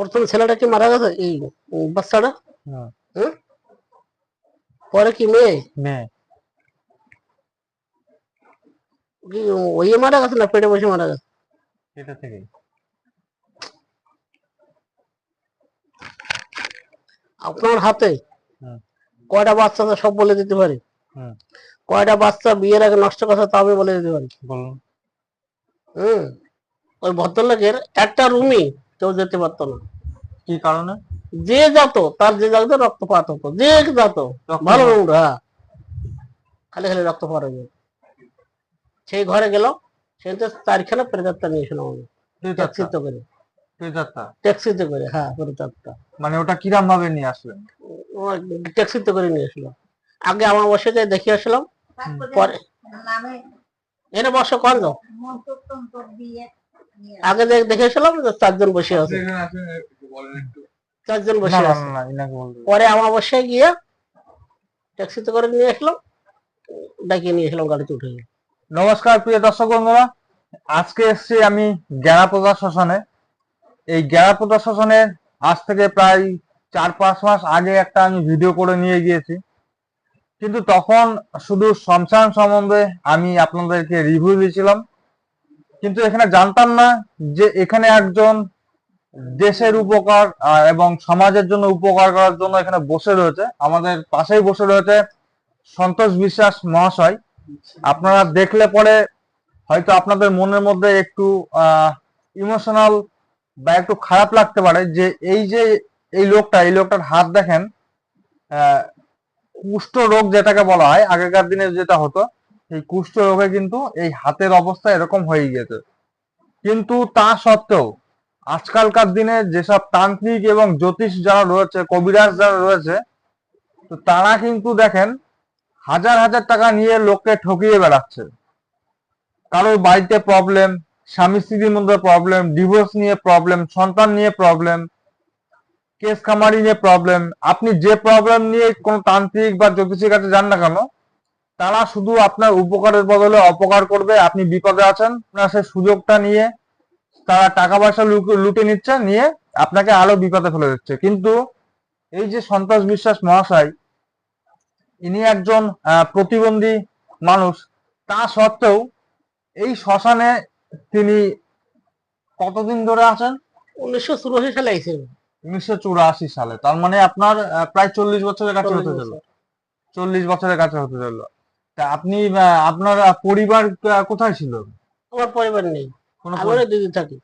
প্রথম ছেলেটা কি মারা গেছে? এই বাচ্চাটা। হুম? পরে কি মেয়ে? মেয়ে। কি ওই মারা গেছে না পেটে বসে মারা গেছে? এটা থেকে আপনার হাতে কয়টা বাচ্চা সব বলে দিতে পারি? হুম। কয়টা বাচ্চা বিয়ের আগে নষ্ট করছে তা আমি বলে দিতে পারি? হুম। ওই ভদ্রলোকের একটা রুমই কেউ যেতে পারতো না। কি কারণে? যে যেত তার যে জায়গাতে রক্তপাত হতো যে যেত ভালো হ্যাঁ খালি খালি রক্তপাত হয়ে যেত। সেই ঘরে গেল সেখানে চারখানা প্রেতাত্মা নিয়েছিল ট্যাক্সিতে করে। প্রেতাত্মা ট্যাক্সিতে করে হ্যাঁ প্রেতাত্মা মানে ওটা কিরাম ভাবে নিয়ে আসলেন? ও ট্যাক্সিতে করে নিয়ে আগে আমার বসে যাই দেখে আসলাম। পরে এনে বসে কন যাও আগে দেখে এসলাম চারজন বসে আছে। চারজন বসে আছে। না, না ইনাকে বলতে পরে আমার বসে গিয়ে ট্যাক্সিতে করে নিয়ে আসলাম ডাকিয়ে নিয়ে এসলাম গাড়িতে উঠে। নমস্কার প্রিয় দর্শক বন্ধুরা। আজকে এসেছি আমি গ্যারাপোদা শ্মশানে। এই গ্যারাপোদা শ্মশানে আজ থেকে প্রায় চার পাঁচ মাস আগে একটা আমি ভিডিও করে নিয়ে গিয়েছি। কিন্তু তখন শুধু শ্মশান সম্বন্ধে আমি আপনাদেরকে রিভিউ দিয়েছিলাম। কিন্তু এখানে জানতাম না যে এখানে একজন দেশের উপকার এবং সমাজের জন্য উপকার করার জন্য এখানে বসে রয়েছে। আমাদের পাশেই বসে রয়েছে সন্তোষ বিশ্বাস মহাশয়। আপনারা দেখলে পরে হয়তো আপনাদের মনের মধ্যে একটু ইমোশনাল বা একটু খারাপ লাগতে পারে যে এই যে এই লোকটা, এই লোকটার হাত দেখেন কুষ্ঠ রোগ যেটাকে বলা হয়, আগেকার দিনে যেটা হতো এই কুষ্ঠ রোগে কিন্তু এই হাতের অবস্থা এরকম হয়ে গেছে। কিন্তু তা সত্ত্বেও আজকালকার দিনে যেসব তান্ত্রিক এবং জ্যোতিষ যারা রয়েছে, কবিরাজ যারা রয়েছে, তো তারা কিন্তু দেখেন হাজার হাজার টাকা নিয়ে লোককে ঠকিয়ে বেড়াচ্ছে। কারোর বাড়িতে প্রবলেম স্বামী স্ত্রীর মধ্যে প্রবলেম ডিভোর্স নিয়ে প্রবলেম সন্তান নিয়ে প্রবলেম কেস খামারি নিয়ে প্রবলেম আপনি যে প্রবলেম নিয়ে কোনো তান্ত্রিক বা জ্যোতিষীর কাছে যান না কেন তারা শুধু আপনার উপকারের বদলে অপকার করবে আপনি বিপদে আছেন। আপনার সেই সুযোগটা নিয়ে তারা টাকা পয়সা লুটে নিচ্ছে নিয়ে আপনাকে আরও বিপদে ফেলে দিচ্ছে। কিন্তু এই যে সন্তোষ বিশ্বাস মহাশয় ইনি একজন প্রতিবন্ধী মানুষ তা সত্ত্বেও এই শ্মশানে তিনি কতদিন ধরে আছেন? উনিশশো চুরাশি সালে আইসে উনিশশো চুরাশি সালে। তার মানে আপনার প্রায় চল্লিশ বছরের কাছে হতে চলল। চল্লিশ বছরের কাছে হতে চলল। তা আপনি আপনার পরিবার কোথায় ছিল? আমার পরিবার নেই। কোনো আমি দিদি থাকি।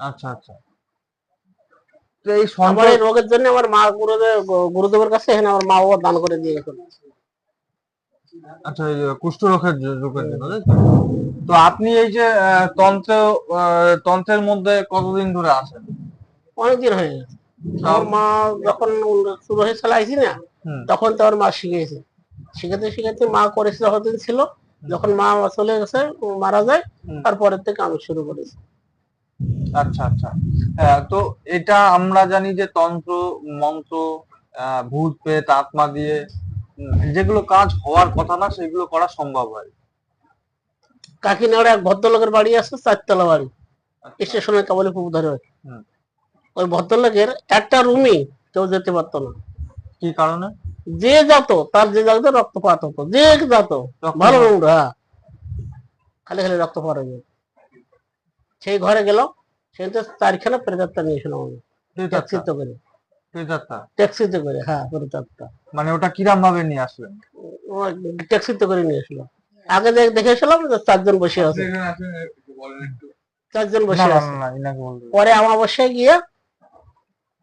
আচ্ছা আচ্ছা। তো এই আমার এই রোগের জন্য আমার মা গুরুদেব গুরুদেবের কাছে এখানে আমার মা বাবা দান করে দিয়ে আচ্ছা কুষ্ঠরোগের যে- রোগের জন্য তো? আপনি এই যে তন্ত্র তন্ত্রের মধ্যে কতদিন ধরে আছেন? অনেকদিন হয়ে গেছে। আমার মা যখন শুরু সালে আইসি না। তখন তো আমার মা শিখেছে শিখাতে শিখাতে মা করেছে যতদিন ছিল যখন মা চলে গেছে মারা যায়। তারপরের থেকে আমি শুরু করেছি। আচ্ছা আচ্ছা। তো এটা আমরা জানি যে তন্ত্র মন্ত্র ভূত প্রেত আত্মা দিয়ে যেগুলো কাজ হওয়ার কথা না সেগুলো করা সম্ভব হয়। কাকিনাড়া এক ভদ্রলোকের বাড়ি আছে চারতলা বাড়ি। স্টেশনে কাবলি পুকুর ধরে। ওই ভদ্রলোকের একটা রুমই কেউ যেতে পারতো না। কি কারণে? যে যেত তার যে জায়গাতে রক্তপাত হতো যে যেত? ভালো রুম হ্যাঁ খালি খালি রক্তপাত হয়ে যেত সেই ঘরে গেল সেখানে চারখানা প্রেতাত্মা নিয়েছিল প্রেতাত্মা। ট্যাক্সিতে করে। ট্যাক্সিতে করে হ্যাঁ প্রেতাত্মা। মানে ওটা কিরাম ভাবে নিয়ে আসলেন? ট্যাক্সিতে করে নিয়ে আসলো আগে দেখ- এসলাম চারজন বসে আছে। চারজন বসে আছে। পরে আমার বসে গিয়ে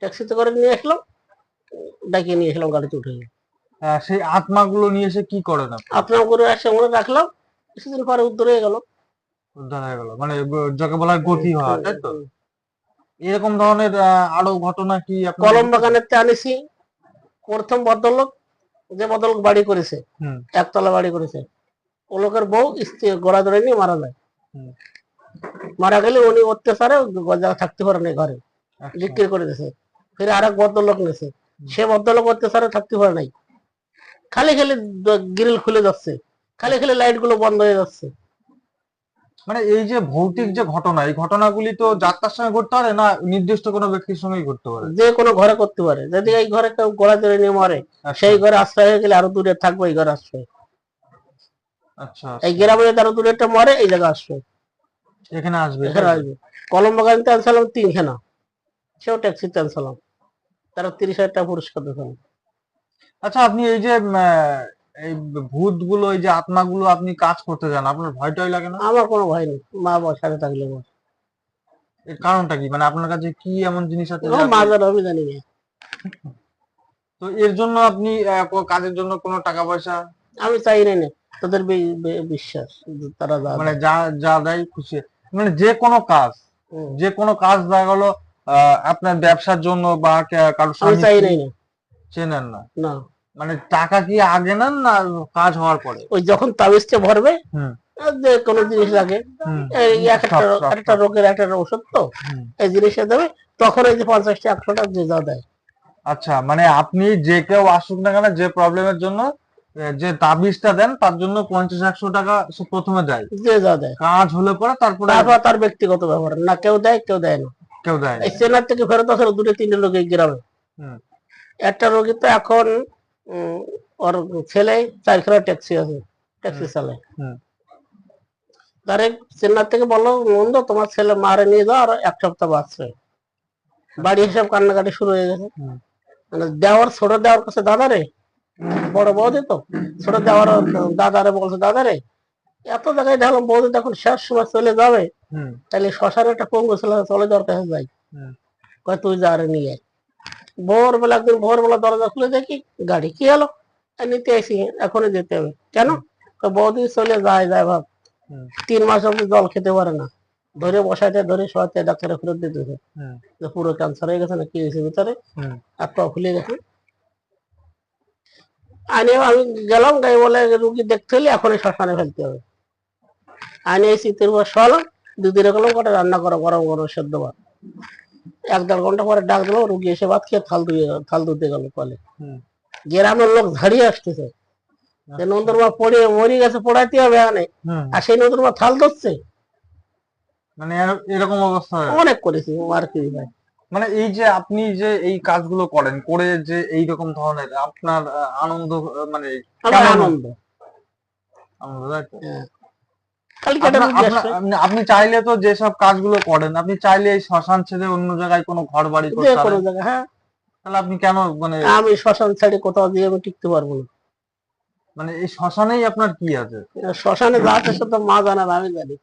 ট্যাক্সিতে করে নিয়ে আসলাম। ডাকিয়ে নিয়ে এসলাম গাড়িতে উঠে সেই আত্মাগুলো নিয়ে এসে কি করেন আপনি? আপনার করে আসে মনে রাখলাম কিছুদিন পরে উদ্ধার হয়ে গেল। উদ্ধার হয়ে গেল মানে যাকে বলা হয় গতি হওয়া তাই তো? এরকম ধরনের আরও ঘটনা কি কলম বাগানের আনিছি। প্রথম ভদ্রলোক যে ভদ্রলোক বাড়ি করেছে একতলা বাড়ি করেছে ও লোকের বউ স্ত্রী গোড়া ধরে নিয়ে মারা যায়। মারা গেলে উনি অত্যাচারে গজা থাকতে পারে না ঘরে আচ্ছা। বিক্রি করে দিয়েছে। ফির আর এক ভদ্রলোক নিয়েছে। সে ভদ্রলোক অত্যাচারে থাকতে পারে নাই। খালি খালি গ্রিল খুলে যাচ্ছে। খালি খালি লাইটগুলো বন্ধ হয়ে যাচ্ছে। মানে এই যে ভৌতিক যে ঘটনা এই ঘটনাগুলি তো যাত্রার সঙ্গে ঘটতে পারে না নির্দিষ্ট কোনো ব্যক্তির সঙ্গে ঘটতে পারে? যে কোনো ঘরে করতে পারে। যদি এই ঘরে কেউ গোড়া ধরে নিয়ে মরে আচ্ছা, সেই ঘরে আশ্রয় হয়ে গেলে আরও দূরে থাকব এই ঘরে আশ্রয়। আচ্ছা এই গ্রামে যদি আরও দূরে একটা মরে এই জায়গায় আশ্রয়। এখানে আসবে এখানে আসবে। কলম্বো গাড়িতে আনছিলাম তিনখানা। সেও ট্যাক্সিতে আনছিলাম। তারা তিরিশ হাজার টাকা পুরস্কার দিয়েছেন। আচ্ছা আপনি এই যে এই ভূতগুলো এই যে আত্মাগুলো আপনি কাজ করতে যান আপনার ভয় টয় লাগে না? আমার কোনো ভয় নেই। মা সাথে থাকলে আমার। এর কারণটা কি? মানে আপনার কাছে কি এমন জিনিস আছে মা জানে আমি জানি না। তো এর জন্য আপনি কাজের জন্য কোনো টাকা পয়সা? আমি চাই না তোদের বিশ্বাস তারা মানে যা যা দেয় খুশি। মানে যে কোনো কাজ। যে কোনো কাজ দেখা গেলো আপনার ব্যবসার জন্য বা কে- কারোর আমি চাই নাই। না চেনেন না। না। মানে টাকা কি আগে নেন না কাজ হওয়ার পরে? ওই যখন তাবিজটা ভরবে যে কোনো জিনিস লাগে। একটা রোগের একটা ওষুধ তো এই জিনিসটা দেবে। তখন এই যে পঞ্চাশটা একশো টাকা যে যা দেয়। আচ্ছা মানে আপনি যে কেউ আসুক না কেন যে প্রবলেমের জন্য যে তাবিজটা দেন তার জন্য পঞ্চাশ একশো টাকা প্রথমে দেয়। যে যা দেয়। কাজ হলে পরে তারপরে তারপর তার ব্যক্তিগত ব্যাপার। না কেউ দেয় কেউ দেয় না। কেউ দেয় এই চেনার থেকে ফেরত আসলে দুটো তিনটে লোক এই গ্রামে। একটা রোগী তো এখন ওর ছেলে চারখানা ট্যাক্সি আছে ট্যাক্সি চালায়। তারে চেন্নাই থেকে বলল মন্দ তোমার ছেলে মারে নিয়ে যাও আর এক সপ্তাহ বাঁচছে বাড়ি হিসাব কান্নাকাটি শুরু হয়ে গেছে। মানে দেওয়ার ছোট দেওয়ার কাছে দাদারে বড় বৌদি তো ছোট দেওয়ার দাদারে বলছে দাদারে এত জায়গায় দেখলাম বৌদি তখন শেষ সময় চলে যাবে তাহলে শ্মশানে একটা পঙ্গু ছিল চলে যাওয়ার কাছে যাই। কয় তুই যা রে নিয়ে। ভোরবেলা একদিন ভোরবেলা দরজা খুলে দেখি গাড়ি কি হলো নিতে আসি এখনই যেতে হবে। কেন? বৌদি চলে যায় যায় ভাব। তিন মাস অব্দি জল খেতে পারে না। ধরে বসাইতে ধরে শোয়াতে ডাক্তারে ফেরত দিতেছে হুম। যে পুরো ক্যান্সার হয়ে গেছে না কি হয়েছে ভিতরে? হাত পা ফুলে গেছে আনে আমি গেলাম গাই বলে রুগী দেখতে হলে এখনই শ্মশানে ফেলতে হবে। আনে এই শীতের উপর শোয়ালাম দুদিনে গেলাম কটা রান্না করো গরম গরম সেদ্ধ ভাত। এক দেড় ঘণ্টা পরে ডাক দিলাম রুগী এসে ভাত খেয়ে থাল ধুয়ে থাল ধুতে গেল কলে। গ্রামের লোক ঝাড়িয়ে আসতেছে। যে নন্দরমা পড়ে মরে গেছে পড়াইতে হবে এখানে। আর সেই নন্দরমা থাল ধরছে। মানে এর- এরকম অবস্থা অনেক করেছি আর কি ভাই মানে এই যে আপনি যে এই কাজগুলো করেন করে যে এই রকম ধরনের আপনার আনন্দ মানে আনন্দ। আনন্দ আপনি- চাইলে তো যেসব কাজগুলো করেন আপনি চাইলে এই শ্মশান ছেড়ে অন্য জায়গায় কোনো ঘর বাড়ি করতে পারেন। হ্যাঁ। তাহলে আপনি কেন মানে আমি শ্মশান ছেড়ে কোথাও দিয়ে আমি টিকতে পারব না। মানে এই শ্মশানেই আপনার কি আছে? শ্মশানে যা আছে সে তো মা জানে আমি জানি।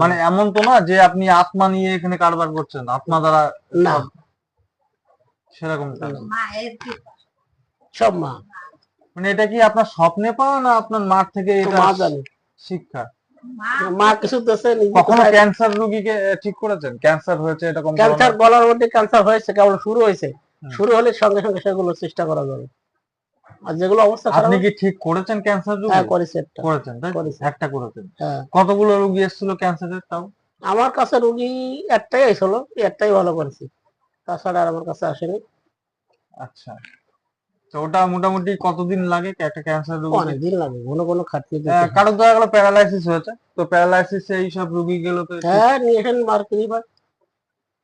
মানে এমন তো না যে আপনি আত্মা নিয়ে এখানে কারবার করছেন আত্মা দ্বারা না। সেরকম তো না। সব মা। মানে এটা কি আপনার স্বপ্নে পাওয়া না আপনার মার থেকে এটা মা জানে। শিক্ষা। মা কিছু দেশে কখনো ক্যান্সার রোগীকে ঠিক করেছেন? ক্যান্সার হয়েছে এরকম ক্যান্সার? গলার মধ্যে ক্যান্সার হয়েছে কেবল শুরু হয়েছে। শুরু হলে সঙ্গে সঙ্গে সেগুলো চেষ্টা করা যাবে। আর যেগুলো অবস্থা আপনি কি ঠিক করেছেন ক্যান্সার রোগী? হ্যাঁ করেছে একটা। করেছেন তাই? একটা করেছেন। হ্যাঁ। কতগুলো রোগী এসেছিল ক্যান্সারের তাও? আমার কাছে রুগী একটাই এসেছিল একটাই ভালো করেছি। তাছাড়া আর আমার কাছে আসেনি। আচ্ছা। তো ওটা মোটামুটি কতদিন লাগে একটা ক্যান্সার রোগী অনেক দিন লাগে কোনো ঘন খাটনি কারও দেখা গেলো প্যারালাইসিস হয়েছে। তো প্যারালাইসিস এই সব রোগী গেল তো হ্যাঁ নিয়ে এসেন মার কিনি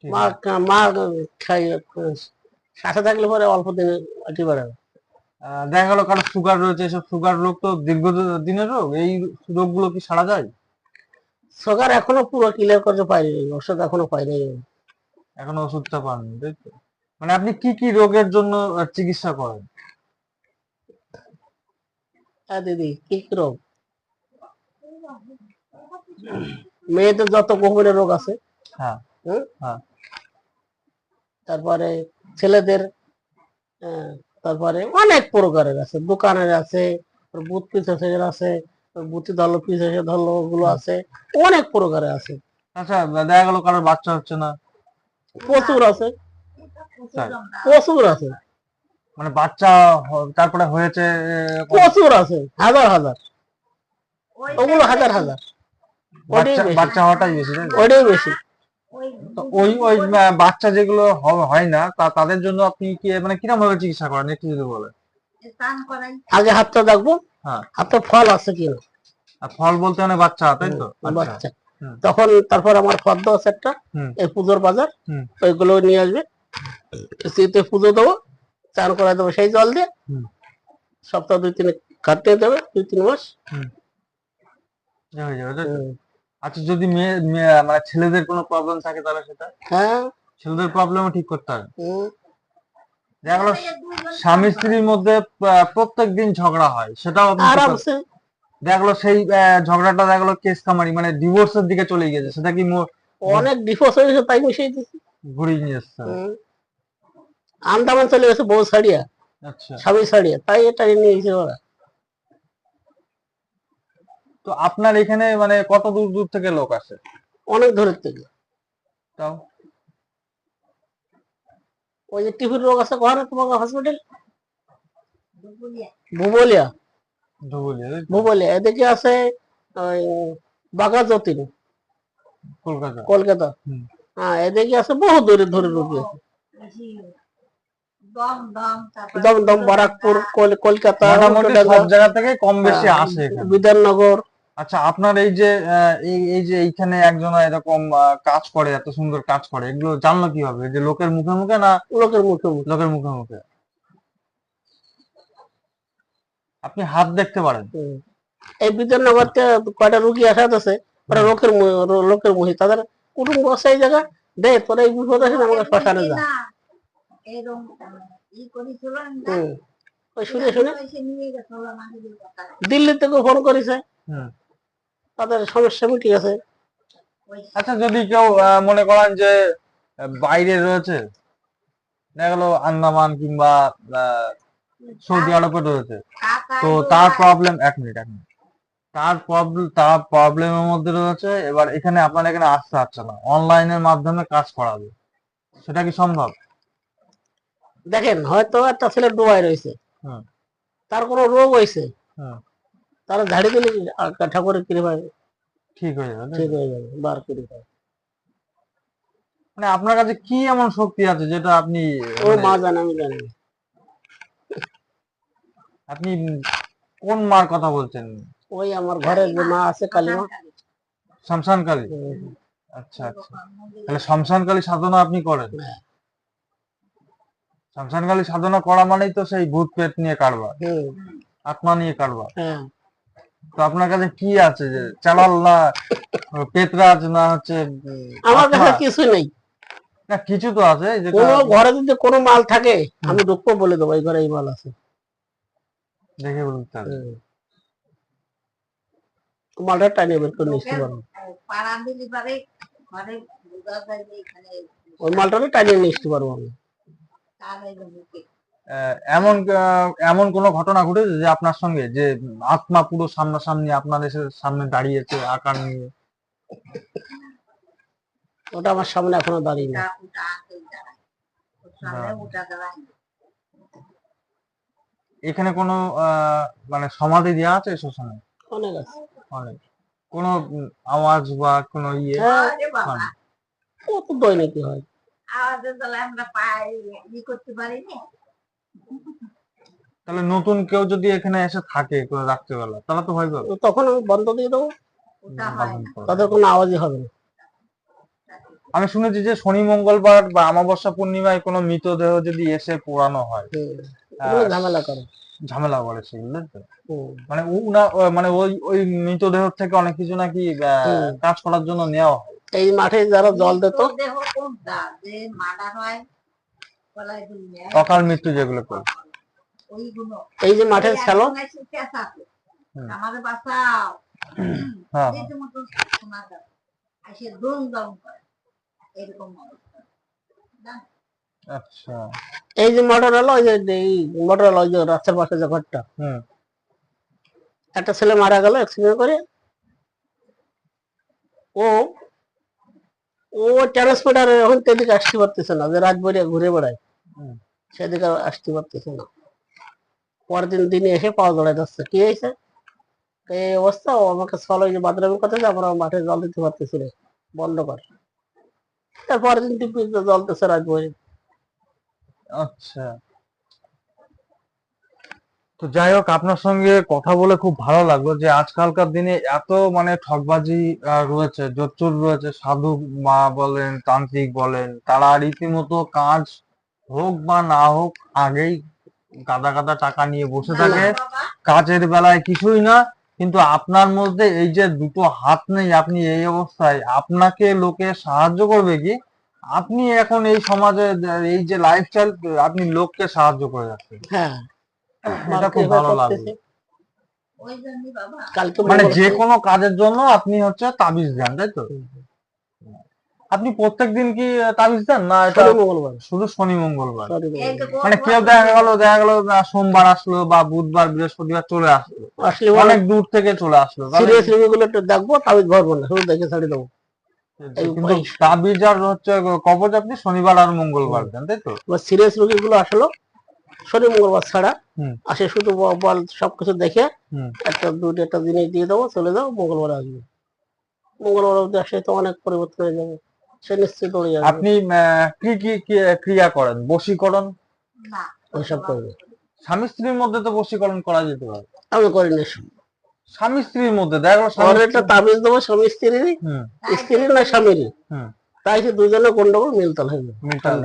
ঠিক মা মা খাই সাথে থাকলে পরে অল্প দিনে আটি বাড়াবে দেখা গেল কারও সুগার রয়েছে এসব সুগার রোগ তো দীর্ঘ দিনের রোগ এই রোগগুলো কি সারা যায়? সুগার এখনও পুরো ক্লিয়ার করতে পারিনি ওষুধ এখনও পাইনি। এখনও ওষুধটা পাননি তাই তো? মানে আপনি কি কি রোগের জন্য চিকিৎসা করেন? হ্যাঁ দিদি কি রোগ? মেয়েদের যত গভীরের রোগ আছে হ্যাঁ হ্যাঁ। তারপরে ছেলেদের তারপরে অনেক প্রকারের আছে দোকানের আছে বুথ পিসের আছে বুথি ধরলো পিসের ধরলো ওগুলো আছে অনেক প্রকারের আছে। আচ্ছা দেখা গেল কারোর বাচ্চা হচ্ছে না। প্রচুর আছে। প্রচুর আছে। মানে বাচ্চা তারপরে হয়েছে প্রচুর আছে? হাজার হাজার। ওগুলো হাজার হাজার। বাচ্চা। হওয়াটাই বেশি ওটাই বেশি। ওই ওই বাচ্চা যেগুলো হয় না তা তাদের জন্য আপনি কি মানে কীরকম ভাবে চিকিৎসা করেন একটু যদি বলেন? আগে হাতটা দেখব। হ্যাঁ। হাতে ফল আছে কিনা আর ফল বলতে মানে বাচ্চা তাই তো? আচ্ছা বাচ্চা তখন তারপর আমার ফর্দ আছে একটা হুম। এই পুজোর বাজার হুম। ওইগুলো নিয়ে আসবে। শীতে পুজো দেবো। চান করে দেবো সেই জল দিয়ে সপ্তাহ দুই তিনে কাটিয়ে দেবে দুই তিন মাস। আচ্ছা যদি মেয়ে মানে ছেলেদের কোনো প্রবলেম থাকে তাহলে সেটা? হ্যাঁ। ছেলেদের প্রবলেমও ঠিক করতে হবে। হুম। দেখা গেলো স্বামী স্ত্রীর মধ্যে প্রত্যেক দিন ঝগড়া হয় সেটাও আরামসে। দেখল সেই ঝগড়াটা দেখল কেস কামারি মানে ডিভোর্সের দিকে চলে গেছে সেটা কি অনেক ডিফোর্স হয়ে গেছে তাই মিশিয়ে দিচ্ছি ঘুরিয়ে নিয়ে এসছে। আন্দামান চলে গেছে বউ ছাড়িয়া স্বামী ছাড়িয়া তাই এটা নিয়ে গেছে ওরা। তো আপনার এখানে মানে কত দূর দূর থেকে লোক আসে? অনেক দূরের থেকে। তাও? ওই যে টিভির রোগ আছে কোহানে তোমাকে হসপিটাল ভুবলিয়া? ভুবলিয়া এদিকে আছে বাঘা যতীন কলকাতা। কলকাতা। হ্যাঁ এদিকে আছে বহু দূরে দূরে রোগী আছে দম দম বারাকপুর কলকাতা সব জায়গা থেকে কম বেশি আসে বিধাননগর। আচ্ছা আপনার এই যে আহ, এই এই যে এইখানে একজন এরকম কাজ করে এত সুন্দর কাজ করে এগুলো জানলো কীভাবে? যে লোকের মুখে মুখে না লোকের মুখে মুখে। লোকের মুখে মুখে? আপনি হাত দেখতে পারেন। এই বিধাননগর কয়টা রুগী আসা আছে? ওরা লোকের মু- লোকের মুহি তাদের কুটুম্ব আছে এই জায়গা। দে তোরা এই বিপদ আছে আমাকে শ্মশানে যা। ওই শুনে শুনে? দিল্লি থেকে ফোন করেছে। তাদের সমস্যা মিটি আচ্ছা যদি কেউ আহ, মনে করেন যে বাইরে রয়েছে দেখা গেলো আন্দামান কিংবা আহ, সৌদি আরবে রয়েছে তো তার প্রবলেম এক মিনিট এক মিনিট তার প্রবলেম তার প্রবলেমের মধ্যে রয়েছে এবার এখানে আপনার এখানে আসতে পারছে না। অনলাইনের মাধ্যমে কাজ করাবে। সেটা কি সম্ভব? দেখেন হয়তো একটা ছেলে ডুবাই রয়েছে। তার কোনো রোগ হয়েছে। হুম। তারা ঝাড়ি দিলে ঠাকুরের কৃপায় ঠিক হয়ে যাবে ঠিক হয়ে যাবে বার কৃপায়। মানে আপনার কাছে কি এমন শক্তি আছে যেটা আপনি ও মানে মা জানে আমি জানি আপনি কোন মার কথা বলছেন? ওই আমার ঘরের যে মা আছে কালিমা শমশান কালী আচ্ছা আচ্ছা। তাহলে শমশান কালী সাধনা আপনি করেন? হ্যাঁ। শমশান সাধনা করা মানেই তো সেই ভূত পেট নিয়ে কারবার। আত্মা নিয়ে কারবার। হ্যাঁ তো আপনার কাছে কি আছে যে চালাল না পেতরাজ না হচ্ছে আমার কাছে কিছু নেই। না কিছু তো আছে কোনো ঘরে যদি কোনো মাল থাকে আমি দুঃখ বলে দেবো এই ঘরে এই মাল আছে। দেখে হবে হুম। মালটা টানিয়ে বের করে নিতে পারব এখানে ওই মালটা টানিয়ে আসতে পারব আমি। এমন এমন কোন ঘটনা ঘটেছে যে আপনার সঙ্গে? যে আত্মা পুরো সামনাসামনি আপনার এসে সামনে দাঁড়িয়েছে আকার নিয়ে? ওটা আমার সামনে এখনও দাঁড়িয়ে দাঁড়ায় এখানে কোনো আহ, মানে সমাধি দেওয়া আছে শ্মশানে অনেক আছে। অনেক। কোনো আওয়াজ বা কোনো ইয়ে? হ্যাঁ আরে বাবা। হয়। কত দৈনিক হয়? আমাদের দলে আমরা পাই ই করতে পারি তাহলে নতুন কেউ যদি এখানে এসে থাকে কোনো রাত্রেবেলা তাহলে তো ভয় পাবে। তখন আমি বন্ধ দিয়ে দেবো। তাদের কোনো আওয়াজই হবে না। আমি শুনেছি যে শনি মঙ্গলবার বা অমাবস্যা পূর্ণিমায় কোনো মৃতদেহ যদি এসে পোড়ানো হয় ঝামেলা করে। ঝামেলা করে সেগুলো তো? মানে মানে ওই ওই মৃতদেহ থেকে অনেক কিছু নাকি কাজ করার জন্য নেওয়া হয়। এই মাঠে যারা জল দিত অকাল মৃত্যু যেগুলো করে। এই যে মাঠে ছেলো একজন এসে চেঁচাতো, হুম। আমাদের বাসাও। হ্যাঁ? আচ্ছা। এই যে মোটর এলো ওই যে মোটর এলো ওই যে রাস্তার পাশে যে ঘরটা। হুম। একটা ছেলে মারা গেল অ্যাক্সিডেন্ট করে। ও ও ট্রান্সপোর্টার এখন সেদিকে আসতে পারতেছে না, যে রাত ঘুরে বেড়ায়। সেদিকে আসতে পারতেছে না। পরের দিন দিনে এসে পাওয়া জড়াই যাচ্ছে কি হয়েছে? এই অবস্থা, ও আমাকে সলো যে বাথরুমের কথা যে আমরা মাঠে জল দিতে পারতেছি না। বন্ধ কর। তারপরের দিন টিপি জলতেছে রাত ভরে। আচ্ছা। তো যাই হোক আপনার সঙ্গে কথা বলে খুব ভালো লাগল যে আজকালকার দিনে এত মানে ঠকবাজি রয়েছে জোচ্চুর রয়েছে সাধু মা বলেন তান্ত্রিক বলেন তারা রীতিমতো কাজ হোক বা না হোক আগেই গাদা গাদা টাকা নিয়ে বসে থাকে। কাজের বেলায় কিছুই না কিন্তু আপনার মধ্যে এই যে দুটো হাত নেই আপনি এই অবস্থায় আপনাকে লোকে সাহায্য করবে কি? আপনি এখন এই সমাজে এই যে লাইফস্টাইল আপনি লোককে সাহায্য করে যাচ্ছেন। হ্যাঁ। এটা খুব ভালো লাগল। ওই জন্যই বাবা। কালকে মানে যে কোনো কাজের জন্য আপনি হচ্ছে তাবিজ দেন তাই তো? আপনি প্রত্যেকদিন কি তাবিজ দেন? না এটা মঙ্গলবার। শুধু শনি মঙ্গলবার। মানে কেউ দেখা গেল দেখা গেল সোমবার আসলো বা বুধবার বৃহস্পতিবার চলে আসলো। আসলে অনেক দূর থেকে চলে আসলো। তাহলে সিরিয়াস রোগীগুলো একটু দেখব তাবিজ ভরবো না শুধু দেখে ছাড়ি দেবো। কিন্তু তাবিজ আর হচ্ছে কবজ আপনি শনিবার আর মঙ্গলবার দেন তাই তো? এবার সিরিয়াস রোগীগুলো আসলো শনি মঙ্গলবার ছাড়া। আসে শুধু বল সবকিছু দেখে একটা দুটো একটা জিনিস দিয়ে দেবো চলে যাও মঙ্গলবার আসবে। মঙ্গলবার অব্দি আসলে তো অনেক পরিবর্তন হয়ে যাবে। সে নিশ্চিত দৌড়ে যাবে। আপনি কি কি ক্রিয়া করেন? বশীকরণ? ওইসব করবে। স্বামী স্ত্রীর মধ্যে তো বশীকরণ করা যেতে পারে। আমি করি না স্বামী স্ত্রীর মধ্যে দেখা গেল স্বামী একটা তাবিজ দেবো স্বামী স্ত্রীরই। হুম। স্ত্রীর না স্বামীর হুম। তাই সে দুজনে গন্ডগোল মিলতাল হয়ে যাবে। মিটার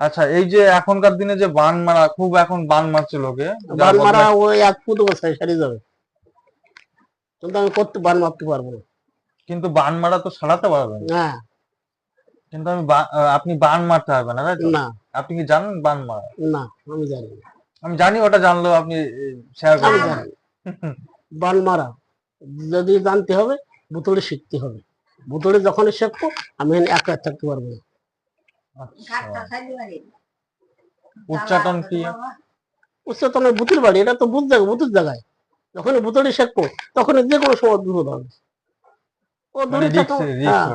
আচ্ছা এই যে এখনকার দিনে যে বান মারা খুব এখন বান মারছে লোকে বান মারা ওই এক ফুট বসায় সারি যাবে। কিন্তু আমি করতে বান মারতে পারব না। কিন্তু বান মারা তো সারাতে পারবেন হ্যাঁ। কিন্তু আমি আপনি বান মারতে পারবেন না? না। আপনি কি জানেন বান মারা? না আমি জানি আমি জানি ওটা জানলেও আপনি শেয়ার করবেন বান মারা যদি জানতে হবে ভুতুড়ে শিখতে হবে। ভুতুড়ে যখনই শিখব আমি এক রাত থাকতে পারব না আচ্ছা। ঘাটটা খাইতে পারি উচ্চাটন কি? উচ্চতনের ভূতের বাড়ি এটা তো ভূত জায়গা ভূতের জায়গায়। যখনই ভুতুড়ে শিখব তখনই যে কোনো সময় বিপদ হবে। ও মানে দূরে থাকো হ্যাঁ।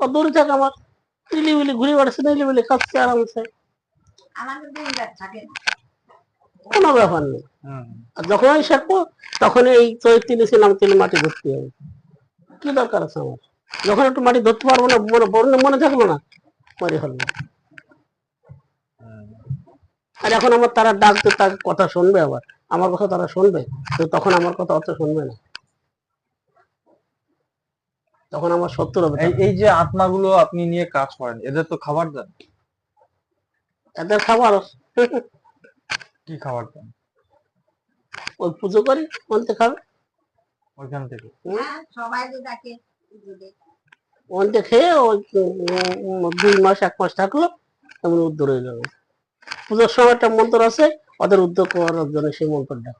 ও দূরে থাকে আমার ঘুরে বেড়াচ্ছে খাচ্ছে আরামসে। কোনো ব্যাপার নেই। আর যখনই শিখব তখনই এই চৈত্রি নিচে নাম তেলে মাটি ধরতে হবে। কি দরকার আছে আমার? যখন একটু মাটি ধরতে পারব না মনে থাকব না মারি হুম। আর এখন আমার তারা ডাকতে তার কথা শুনবে আবার। আমার কথা তারা শুনবে তো তখন আমার কথা অত শুনবে না। তখন আমার সত্তর হবে এই যে আত্মাগুলো আপনি নিয়ে কাজ করেন এদের তো খাবার দেন। এদের খাবার? কি খাবার দেন? ওই পুজো করি বলতে খাবে। ওইখান থেকে। হ্যাঁ সবাই যে ডাকে অন্তে খেয়ে ওই দুই মাস এক মাস থাকল তেমন উদ্ধার হয়ে যাবে পুজোর সময় একটা মন্ত্র আছে ওদের উদ্যোগ করার জন্য সেই মন্ত্রটা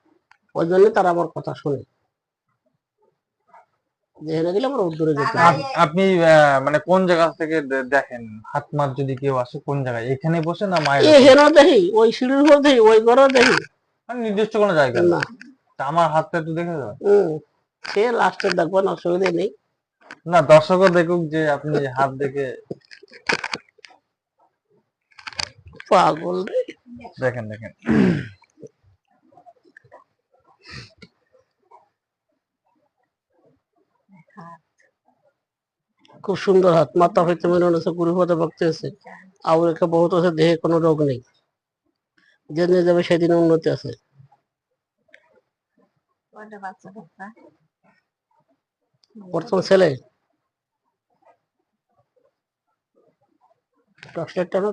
ওই জন্য তারা আমার কথা শোনে। আপনি মানে কোন জায়গা থেকে দেখেন? হাত মার যদি কেউ আসে কোন জায়গায়? এখানে বসে না মায়ের এ দেখি ওই সিঁড়ির উপর দেখি ওই ঘরে দেখি মানে নির্দিষ্ট কোনো জায়গা না? আমার হাতটা একটু দেখে হম সে লাস্টে দেখবেন অসুবিধা নেই। না দর্শকও দেখুক যে আপনি হাত দেখে পাগল দেখেন দেখেন। খুব সুন্দর হাত। মাথা হইতে মনে হচ্ছে গুরু পদে ভক্তি আছে। আর রেখে বহুত আছে দেহে কোনো রোগ নেই। যেদিনে যাবে সেদিন উন্নতি আছে। প্রথম ছেলে। টর্চলাইটটা না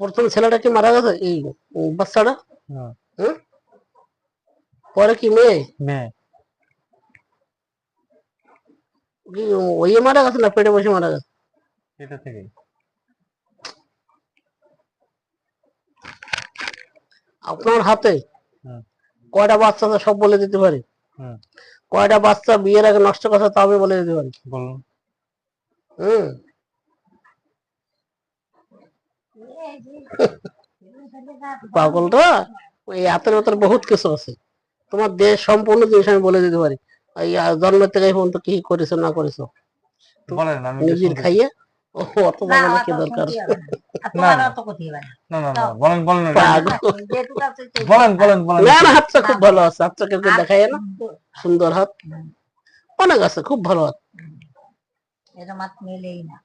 প্রথম ছেলেটা কি মারা গেছে? এই বাচ্চাটা? হুম। হুম? পরে কি মেয়ে? মেয়ে। ওই মারা গেছে না পেটে বসে মারা গেছে? এটা থেকে। আপনার হাতে? কয়টা বাচ্চা সব বলে দিতে পারি? কয়টা বাচ্চা বিয়ের আগে নষ্ট কথা তা আমি বলে দিতে পারি? বলুন। হম এই যে, ছেলে ফেলে রাত পাগলটা ওই হাতের ভেতর বহুত কিছু আছে। তোমার দেশ সম্পূর্ণ জিনিস আমি বলে দিতে পারি। জন্মের থেকে পর্যন্ত কি করেছ না করেছ? নিজের খাইয়ে অত দরকার। না। না। হাতটা খুব ভালো আছে হাতটা কেউ কেউ দেখায় না। সুন্দর। হাত। অনেক আছে খুব ভালো হাত। এটা মাত মেলেই না।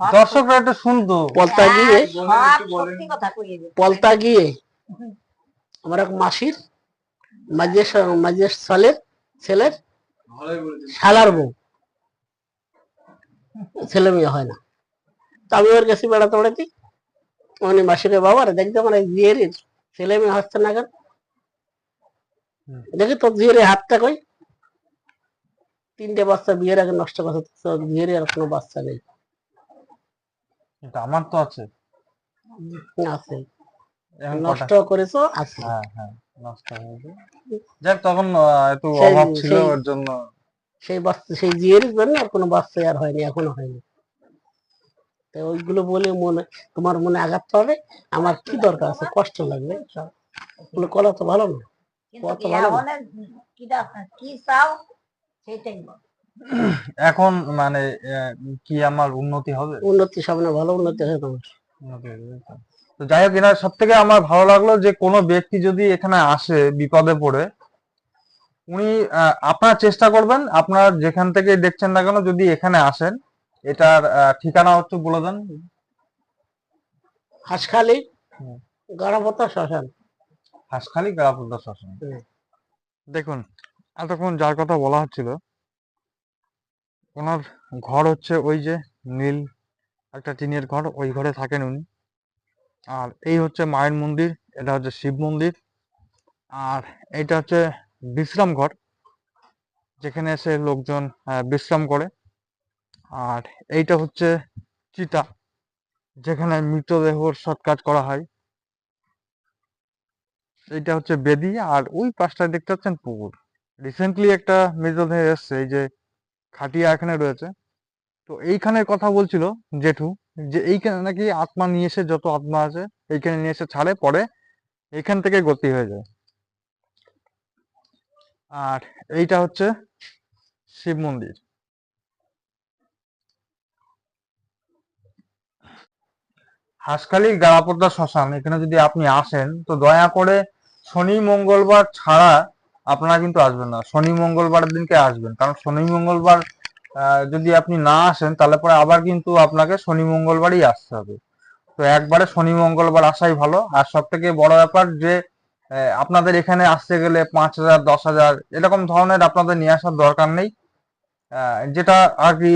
দর্শকরা একটু শুনতো পলতা হ্যাঁ, গিয়ে। কইয়ে দিবে। পলতা গিয়ে। আমার এক মাসির মাঝে মাঝে সালের ছেলের শালার বউ। ছেলে মেয়ে হয় না। তো আমি ওর গেছি বেড়াতে বেড়াতে। মানে মাসিকে বাবা রে দেখতে মানে বিয়ের ছেলে মেয়ে হচ্ছে না কেন। দেখি তোর ঝিয়ের হাতটা কই? তিনটে বাচ্চা বিয়ের আগে নষ্ট করছে ঝিয়ের আর কোনো বাচ্চা নেই। কিন্তু আমার তো আছে। আছে। নষ্ট করেছ আছে। হ্যাঁ হ্যাঁ নষ্ট হয়েছে যাক তখন একটু অভাব ছিল ওর জন্য। সেই বাচ্চা সেই জিয়ের জন্য আর কোনো বাচ্চা আর হয়নি এখনও হয়নি। তো ওইগুলো বলে মনে তোমার মনে আঘাত পাবে আমার কি দরকার আছে? কষ্ট লাগবে ওগুলো করা তো ভালো না। কত ভালো কি চাও? সেটাই এখন মানে আহ, কি আমার উন্নতি হবে? উন্নতি সামনে ভালো উন্নতি তোমার। হবে, তাই তো? যাই হোক এনার সব থেকে আমার ভালো লাগল যে কোনো ব্যক্তি যদি এখানে আসে বিপদে পড়ে উনি আহ, আপনার চেষ্টা করবেন আপনার যেখান থেকে দেখছেন না কেন যদি এখানে আসেন এটার আহ, ঠিকানা হচ্ছে বলে দেন। হাঁসখালি হুম। গড়াপতা শ্মশান। হাঁসখালি গ্রামপদ্মা শ্মশান। দেখুন এতক্ষণ যার কথা বলা হচ্ছিল, ওনার ঘর হচ্ছে ওই যে নীল একটা টিনের ঘর, ওই ঘরে থাকেন উনি। আর এই হচ্ছে মায়ের মন্দির, এটা হচ্ছে শিব মন্দির। আর এটা হচ্ছে বিশ্রাম ঘর, যেখানে এসে লোকজন বিশ্রাম করে। আর এইটা হচ্ছে চিতা, যেখানে মৃতদেহর সৎকাজ করা হয়। এইটা হচ্ছে বেদি, আর ওই পাশটায় দেখতে পাচ্ছেন পুকুর। রিসেন্টলি একটা মৃতদেহ এসছে, এই যে খাটিয়া এখানে রয়েছে। তো এইখানের কথা বলছিল জেঠু যে এইখানে নাকি আত্মা নিয়ে এসে যত আত্মা আছে, এইখানে নিয়ে এসে ছাড়ে, পরে এইখান থেকে গতি হয়ে যায়। আর এইটা হচ্ছে শিব মন্দির। হাসখালি গারাপোদ্দা শ্মশান, এখানে যদি আপনি আসেন, তো দয়া করে শনি, মঙ্গলবার ছাড়া আপনারা কিন্তু আসবেন না। শনি মঙ্গলবারের দিনকে আসবেন। কারণ শনি মঙ্গলবার যদি আপনি না আসেন, তাহলে পরে আবার কিন্তু আপনাকে শনি মঙ্গলবারই আসতে হবে। তো একবারে শনি মঙ্গলবার আসাই ভালো। আর সব থেকে বড় ব্যাপার যে আপনাদের এখানে আসতে গেলে পাঁচ হাজার, দশ হাজার, এরকম ধরনের আপনাদের নিয়ে আসার দরকার নেই। যেটা আর কি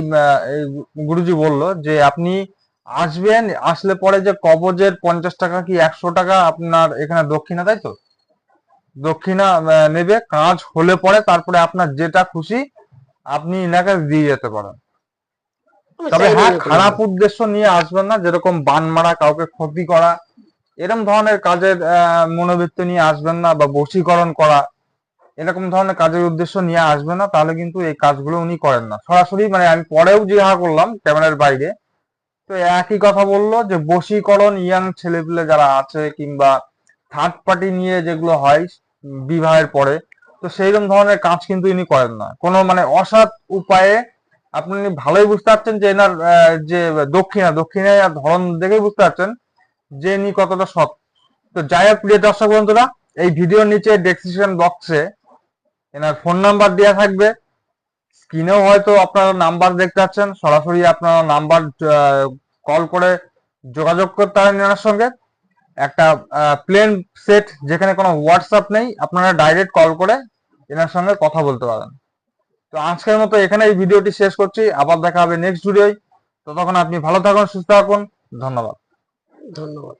গুরুজি বলল যে, আপনি আসবেন, আসলে পরে যে কবজের পঞ্চাশ টাকা কি একশো টাকা আপনার এখানে দক্ষিণা, তাই তো? দক্ষিণা নেবে কাজ হলে পরে তারপরে আপনার যেটা খুশি আপনি এনাকে দিয়ে যেতে পারেন। তবে হ্যাঁ খারাপ উদ্দেশ্য নিয়ে আসবেন না যেরকম বান মারা কাউকে ক্ষতি করা এরকম ধরনের কাজের মনোবৃত্তি নিয়ে আসবেন না বা বশীকরণ করা এরকম ধরনের কাজের উদ্দেশ্য নিয়ে আসবেন না তাহলে কিন্তু এই কাজগুলো উনি করেন না। সরাসরি মানে আমি পরেও জিজ্ঞাসা করলাম ক্যামেরার বাইরে তো একই কথা বলল যে বশীকরণ ইয়াং ছেলেপিলে যারা আছে কিংবা থার্ড পার্টি নিয়ে যেগুলো হয় বিবাহের পরে। তো সেইরকম ধরনের কাজ কিন্তু ইনি করেন না। কোনো মানে অসৎ উপায়ে আপনি ভালোই বুঝতে পারছেন যে এনার যে দক্ষিণা দক্ষিণের ধরন দেখেই বুঝতে পারছেন যে ইনি কতটা সৎ। তো যাই হোক, প্রিয় দর্শক বন্ধুরা, এই ভিডিওর নিচে ডেসক্রিপশন বক্সে এনার ফোন নাম্বার দেওয়া থাকবে। স্ক্রিনেও হয়তো আপনারা নাম্বার দেখতে পাচ্ছেন। সরাসরি আপনারা নাম্বার কল করে যোগাযোগ করতে পারেন এনার সঙ্গে। একটা প্লেন সেট যেখানে কোনো হোয়াটসঅ্যাপ নেই, আপনারা ডাইরেক্ট কল করে এনার সঙ্গে কথা বলতে পারেন তো আজকের মতো এখানে এই ভিডিওটি শেষ করছি, আবার দেখা হবে নেক্সট ভিডিওয় ততক্ষণ আপনি ভালো থাকুন, সুস্থ থাকুন, ধন্যবাদ। ধন্যবাদ।